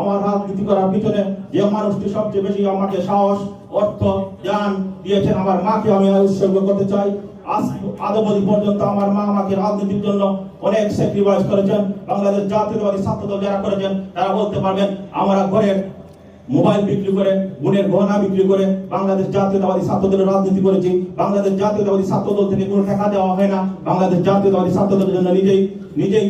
আমার রাজনীতি করার পিছনে যে মানুষটি সবচেয়ে বেশি আমাকে সাহস, অর্থ, জ্ঞান দিয়েছেন, আমার মাকে আমি উৎসর্গ করতে চাই। পর্যন্ত আমার মা আমাকে রাজনীতির জন্য অনেক স্যাক্রিফাইস করেছেন। বাংলাদেশ জাতীয়তাবাদী ছাত্র দল যারা করেছেন, তারা বলতে পারবেন, আমরা মোবাইল বিক্রি করে, গুণের গহনা বিক্রি করে বাংলাদেশ জাতীয়তাবাদী রাজনীতি করেছি। বাংলাদেশ জাতীয়তাবাদী ছাত্র দল থেকে কোনো টাকা দেওয়া হয় না। বাংলাদেশ জাতীয়তাবাদী ছাত্র দলের জন্য নিজেই নিজেই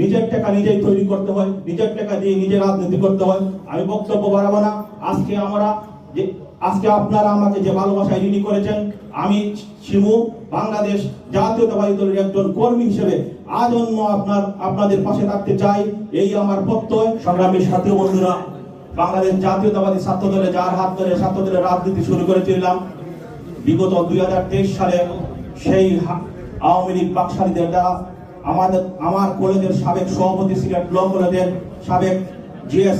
নিজের টাকা নিজেই তৈরি করতে হয়, নিজের টাকা দিয়ে নিজে রাজনীতি করতে হয়। আমি বক্তব্য বাড়াবো না। আজকে আমরা যে, আজকে আপনারা আমাকে যে ভালোবাসায় ঋণী করেছেন, আমি শিমু, বাংলাদেশ জাতীয়তাবাদী দলের একজন কর্মী হিসেবে আজন্ম আপনার, আপনাদের পাশে থাকতে চাই। এই আমার প্রত্যয়। সংগ্রামী সাথী বন্ধুরা, বাংলাদেশ জাতীয়তাবাদী ছাত্র দলে যার হাত ধরে ছাত্র দলের রাজনীতি শুরু করেছিলাম, বিগত দুই হাজার তেইশ সালে সেই আওয়ামী লীগ বাকশালীদের দ্বারা আমাদের, আমার কলেজের সাবেক সভাপতি সিলেট ল কলেজের সাবেক জিএস,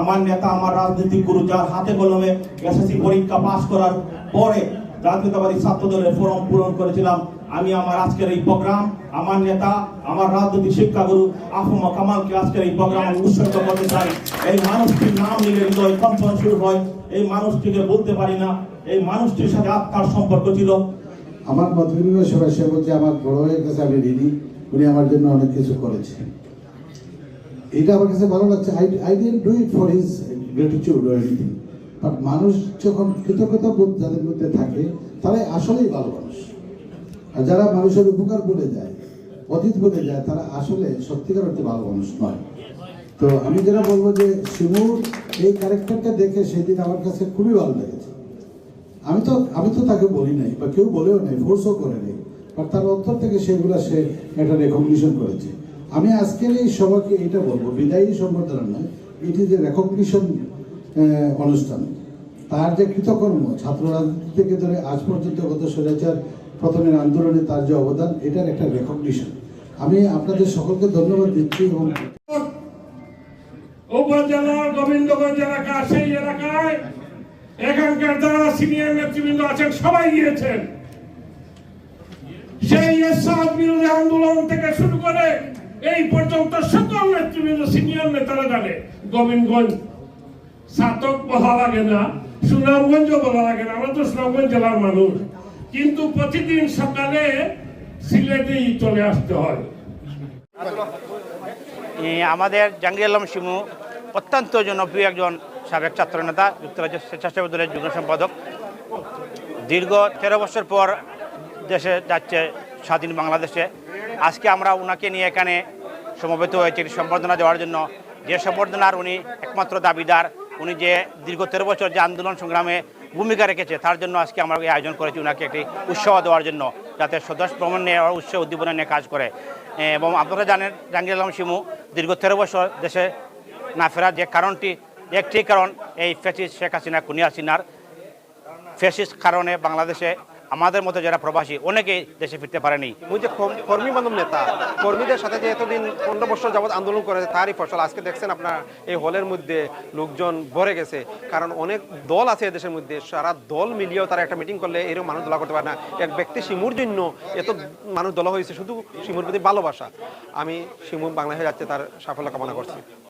আমার নেতা, আমার রাজনৈতিক গুরু, যার হাতে কলমে এসএসসি পরীক্ষা পাশ করার পরে জাতীয়তাবাদী ছাত্র দলের ফর্ম পূরণ করেছিলাম। আমি আমার আজকের এই প্রোগ্রাম, আমার নেতা, আমার রাজনৈতিক শিক্ষাগুরু আফমা কামালকে আজকের এই প্রোগ্রাম উৎসর্গ করতে চাই। এই মানুষটির নাম নিলে হৃদয় কম্পন শুরু হয়। এই মানুষটিকে বলতে পারি না। এই মানুষটির সাথে আত্মার সম্পর্ক ছিল। আমার বিনিময় সভায় সে বলছে, আমার বড় হয়ে গেছে, আমি ঋণী। উনি আমার জন্য অনেক কিছু করেছেন। এটা আমার কাছে ভালো লাগছে। I I didn't do it for his gratitude or anything but মানুষ যখন কৃতজ্ঞতা বোধ যাদের মধ্যে থাকে, তারাই আসলেই ভালো মানুষ। আর যারা মানুষের উপকার বলে যায়, অতীত বলে যায়, তারা আসলে সত্যিকার অর্থে ভালো মানুষ নয়। তো আমি যেটা বলব যে, শিমুর এই ক্যারেক্টারটা দেখে সেদিন আমার কাছে খুবই ভালো লেগেছে। আমি তো আমি তো তাকে বলি নাই বা কেউ বলেও নাই ফোর্সও করে নেই। বাট তার অন্তর থেকে সেগুলো সে একটা রেকগনিশন করেছে। আমি আজকের এই সভাকে এটা বলব, বিদায়ী সম্বর্ধনা নয়, এটি যে রেকগনিশন অনুষ্ঠান, তার যে কৃতকর্ম ছাত্র রাজনীতি থেকে ধরে আজ পর্যন্ত গত স্বৈরাচার প্রথমের আন্দোলনে তার যে অবদান, এটার একটা রেকগনিশন আমি আপনাদের সকলকে ধন্যবাদ দিচ্ছি এবং উপজেলার গোবিন্দগঞ্জ এলাকা, সেই এলাকায় এখানকার যারা সিনিয়র নেতৃবৃন্দ আছেন, সবাই গিয়েছেন। সেই এরশাদ বিরোধী আন্দোলন থেকে শুরু করে এই পর্যন্ত সকল নেতৃবৃন্দ, সিনিয়র নেতারা জানে, গোবিন্দগঞ্জ সাতক বলা লাগে না, সুনামগঞ্জ বলা লাগে না, আমরা তো সুনামগঞ্জ জেলার মানুষ। কিন্তু প্রতিদিন সকালে সিলেটেই চলে আসতে হয়। আমাদের জাহাঙ্গীর আলম শিমু অত্যন্ত জনপ্রিয় একজন সাবেক ছাত্র নেতা যুক্তরাজ্যের স্বেচ্ছাসেবক দলের যুগ্ম সম্পাদক। দীর্ঘ তেরো বছর পর দেশে যাচ্ছে, স্বাধীন বাংলাদেশে। আজকে আমরা ওনাকে নিয়ে এখানে সমবেত হয়েছি সম্বর্ধনা দেওয়ার জন্য। যে সম্বর্ধনার উনি একমাত্র দাবিদার, উনি যে দীর্ঘ তেরো বছর যে আন্দোলন সংগ্রামে ভূমিকা রেখেছে, তার জন্য আজকে আমরা এই আয়োজন করেছি ওনাকে একটি উৎসাহ দেওয়ার জন্য, যাতে সদস্য ভ্রমণ নিয়ে উৎসাহ উদ্দীপনা নিয়ে কাজ করে। এবং আপনারা জানেন, জাহাঙ্গীর আলম শিমু দীর্ঘ তেরো বছর দেশে না ফেরার যে কারণটি, একটি কারণ, এই ফেসিস শেখ হাসিনা কুনিয়া হাসিনার ফেসিস কারণে বাংলাদেশে আমাদের মতো যারা প্রবাসী, অনেকেই দেশে ফিরতে পারেনি। উনি যে কর্মী মানব নেতা, কর্মীদের সাথে যে এতদিন পনেরো বছর যাবৎ আন্দোলন করেছে তারই ফসল। আজকে দেখছেন আপনার এই হলের মধ্যে লোকজন ভরে গেছে, কারণ অনেক দল আছে দেশের মধ্যে, সারা দল মিলিয়েও তারা একটা মিটিং করলে এরকম মানুষ দলা করতে পারে না। এক ব্যক্তি শিমুর জন্য এত মানুষ দলা হয়েছে, শুধু শিমুর প্রতি ভালোবাসা। আমি শিমুর বাংলাদেশে যাচ্ছে, তার সাফল্য কামনা করছি।